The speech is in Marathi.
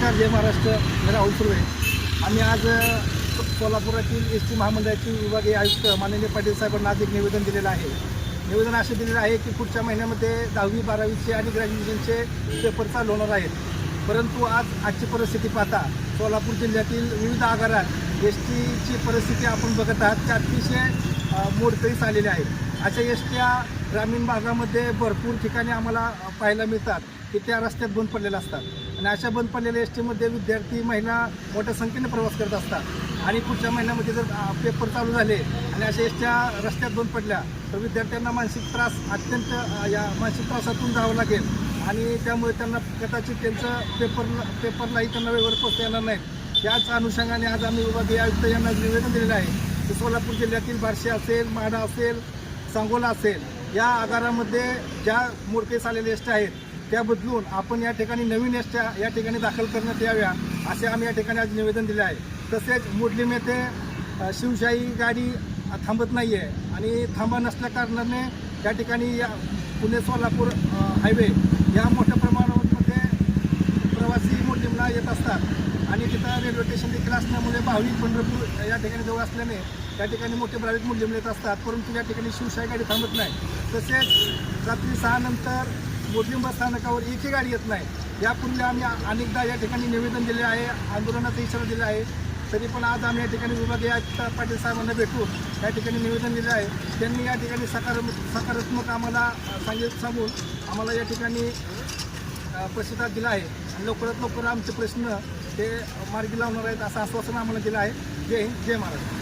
नमस्कार जय महाराष्ट्र मी राहुल सुर्वे आम्ही आज कोल्हापुरातील सोलापुरातील एस टी महामंडळाचे विभागीय आयुक्त माननीय पाटील साहेबांना आज एक निवेदन दिलेलं आहे. निवेदन असे दिलेलं आहे की पुढच्या महिन्यामध्ये दहावी बारावीचे आणि ग्रॅज्युएशनचे पेपर चालू होणार आहेत. परंतु आज आजची परिस्थिती पाहता सोलापूर जिल्ह्यातील विविध आगारात एस टीची परिस्थिती आपण बघत आहात ते अतिशय मोडकळीस आलेल्या आहे. अशा एस ट्या ग्रामीण भागामध्ये भरपूर ठिकाणी आम्हाला पाहायला मिळतात की त्या रस्त्यात बंद पडलेल्या असतात. आणि अशा बंद पडलेल्या एस टीमध्ये विद्यार्थी महिला मोठ्या संख्येने प्रवास करत असतात. आणि पुढच्या महिन्यामध्ये जर पेपर चालू झाले आणि अशा एस ट्या रस्त्यात बंद पडल्या तर विद्यार्थ्यांना मानसिक त्रास अत्यंत या मानसिक त्रासातून जावं लागेल. आणि त्यामुळे त्यांना कदाचित त्यांचं पेपर पेपरलाही त्यांना वेळेवर पोचता येणार नाही. याच अनुषंगाने आज आम्ही विभागीय आयुक्त यांना निवेदन दिलेलं आहे की सोलापूर जिल्ह्यातील बार्शी असेल माडा असेल सांगोला असेल या आगारामध्ये ज्या मोडकेस आलेल्या एसट्या आहेत त्या बदलून आपण या ठिकाणी नवीन एसट्या या ठिकाणी दाखल करण्यात याव्या असे आम्ही या ठिकाणी आज निवेदन दिले आहे. तसेच मुडलीम येथे शिवशाही गाडी थांबत नाही आहे आणि थांबा नसल्या कारणाने या ठिकाणी या पुणे सोलापूर हायवे या मोठ्या प्रमाणामध्ये प्रवासी मुडलीमला येत असतात. आणि तिथं रेल्वे स्टेशन देखील असल्यामुळे भाविक पंढरपूर या ठिकाणी जवळ असल्याने त्या ठिकाणी मोठे भाविक मुलीम येत असतात. परंतु या ठिकाणी शिवशाही गाडी थांबत नाही. तसेच रात्री सहा नंतर मुस्लिम बस स्थानकावर एकही गाडी येत नाही. यापूर्वी आम्ही अनेकदा या ठिकाणी निवेदन दिले आहे आंदोलनाचा इशारा दिला आहे. तरी पण आज आम्ही या ठिकाणी विभागीय आयुक्त पाटील साहेबांना भेटू या ठिकाणी निवेदन दिलं आहे. त्यांनी या ठिकाणी सकारात्मक सकारात्मक आम्हाला सांगित सांगून आम्हाला या ठिकाणी प्रतिसाद दिला आहे. आणि लवकरात लवकर आमचे प्रश्न ते मार्गी लावणार आहेत असं आश्वासन आम्हाला दिलं आहे. जय हिंद जय महाराष्ट्र.